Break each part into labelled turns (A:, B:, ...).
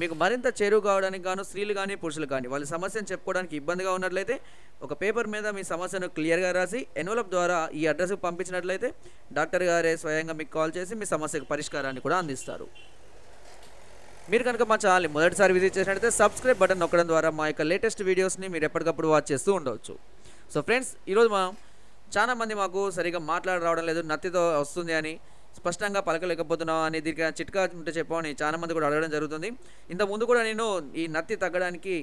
A: మీకు మరింత చేరువు కావడానికి గాను స్త్రీలు కానీ పురుషులు కానీ వాళ్ళ సమస్యను చెప్పుకోవడానికి ఇబ్బందిగా ఉన్నట్లయితే ఒక పేపర్ మీద మీ సమస్యను క్లియర్గా రాసి ఎన్వలప్ ద్వారా ఈ అడ్రస్కి పంపించినట్లయితే డాక్టర్ గారే స్వయంగా మీకు కాల్ చేసి మీ సమస్యకు పరిష్కారాన్ని కూడా అందిస్తారు. మీరు కనుక మా ఛానల్ని మొదటిసారి విజిట్ చేసినట్లయితే సబ్స్క్రైబ్ బటన్ నొక్కడం ద్వారా మా యొక్క లేటెస్ట్ వీడియోస్ని మీరు ఎప్పటికప్పుడు వాచ్ చేస్తూ ఉండవచ్చు. సో ఫ్రెండ్స్ ఈరోజు మనం చాలామంది మాకు సరిగా మాట్లాడరావడం లేదు నత్తితో వస్తుంది అని స్పష్టంగా పలకలేకపోతున్నాం అని దీనికి చిట్కా ఉంటే చెప్పమని చాలా మంది కూడా అడగడం జరుగుతుంది. ఇంత ముందు కూడా నేను ఈ నత్తి తగ్గడానికి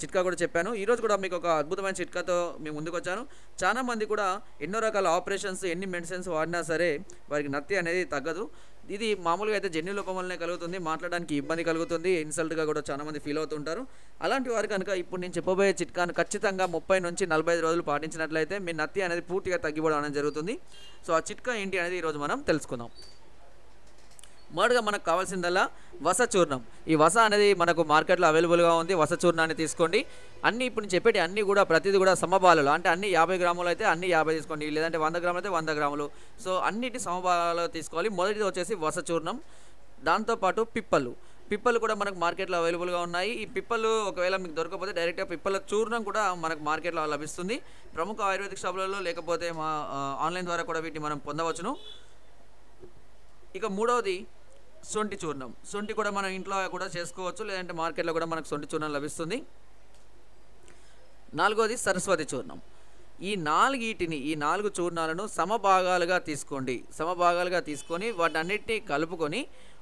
A: చిట్కా కూడా చెప్పాను. ఈరోజు కూడా మీకు ఒక అద్భుతమైన చిట్కాతో మేము ముందుకు వచ్చాను. చాలా మంది కూడా ఎన్నో రకాల ఆపరేషన్స్ ఎన్ని మెడిసిన్స్ వాడినా సరే వారికి నత్తి అనేది తగ్గదు. ఇది మామూలుగా అయితే జన్యు లోపం వల్లనే కలుగుతుంది మాట్లాడడానికి ఇబ్బంది కలుగుతుంది ఇన్సల్ట్గా కూడా చాలామంది ఫీల్ అవుతుంటారు. అలాంటి వారు కనుక ఇప్పుడు నేను చెప్పబోయే చిట్కాను ఖచ్చితంగా ముప్పై నుంచి నలభై ఐదు రోజులు పాటించినట్లయితే మీ నత్తి అనేది పూర్తిగా తగ్గిపోవడం అనేది జరుగుతుంది. సో ఆ చిట్కా ఏంటి అనేది ఈరోజు మనం తెలుసుకుందాం. మొదటగా మనకు కావాల్సిందల్లా వస చూర్ణం. ఈ వస అనేది మనకు మార్కెట్లో అవైలబుల్గా ఉంది. వస చూర్ణాన్ని తీసుకోండి. అన్ని ఇప్పుడు చెప్పేటి అన్నీ కూడా ప్రతిదీ కూడా సమపాలలో అంటే అన్ని యాభై గ్రాములు అయితే అన్ని యాభై తీసుకోండి. లేదంటే వంద గ్రాములు అయితే వంద గ్రాములు. సో అన్నిటి సమభాలలో తీసుకోవాలి. మొదటిది వచ్చేసి వస చూర్ణం. దాంతోపాటు పిప్పలు. పిప్పలు కూడా మనకు మార్కెట్లో అవైలబుల్గా ఉన్నాయి. ఈ పిప్పలు ఒకవేళ మీకు దొరకకపోతే డైరెక్ట్గా పిప్పల చూర్ణం కూడా మనకు మార్కెట్లో లభిస్తుంది. ప్రముఖ ఆయుర్వేదిక్ షాపులలో లేకపోతే మా ఆన్లైన్ ద్వారా కూడా వీటిని మనం పొందవచ్చును. ఇక మూడవది సొంటి చూర్ణం. సొంటి కూడా మనం ఇంట్లో కూడా చేసుకోవచ్చు లేదంటే మార్కెట్లో కూడా మనకు సొంటి చూర్ణం లభిస్తుంది. నాలుగోది సరస్వతి చూర్ణం. ఈ నాలుగిటిని ఈ నాలుగు చూర్ణాలను సమభాగాలుగా తీసుకోండి. సమభాగాలుగా తీసుకొని వాటన్నిటిని కలుపుకొని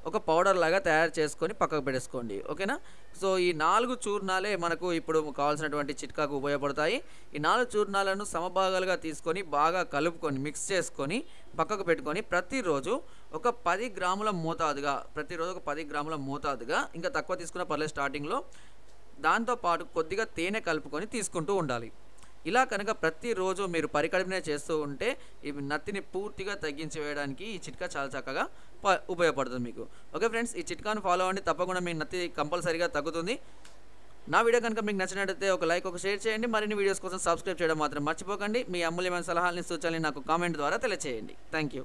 A: ఒక పౌడర్ లాగా తయారు చేసుకొని పక్కకు పెట్టేసుకోండి. ఓకేనా? సో ఈ నాలుగు చూర్ణాలే మనకు ఇప్పుడు కావాల్సినటువంటి చిట్కాకు ఉపయోగపడతాయి. ఈ నాలుగు చూర్ణాలను సమభాగాలుగా తీసుకొని బాగా కలుపుకొని మిక్స్ చేసుకొని పక్కకు పెట్టుకొని ప్రతిరోజు ఒక పది గ్రాముల మోతాదుగా ప్రతిరోజు ఒక పది గ్రాముల మోతాదుగా ఇంకా తక్కువ తీసుకున్న పర్లేదు స్టార్టింగ్లో దాంతోపాటు కొద్దిగా తేనె కలుపుకొని తీసుకుంటూ ఉండాలి. ఇలా కనుక ప్రతిరోజు మీరు పరికడమే చేస్తూ ఉంటే ఈ నత్తిని పూర్తిగా తగ్గించి వేయడానికి ఈ చిట్కా చాలా చక్కగా ప- ఉపయోగపడుతుంది మీకు. ఓకే ఫ్రెండ్స్ ఈ చిట్కాను ఫాలో అవ్వండి తప్పకుండా మీ నత్తి కంపల్సరీగా తగ్గుతుంది. నా వీడియో కనుక మీకు నచ్చినట్లయితే ఒక లైక్ ఒక షేర్ చేయండి. మరిన్ని వీడియోస్ కోసం సబ్స్క్రైబ్ చేయడం మాత్రం మర్చిపోకండి. మీ అమూల్యమైన సలహాలని సూచనలు నాకు కామెంట్ ద్వారా తెలియచేయండి. Thank you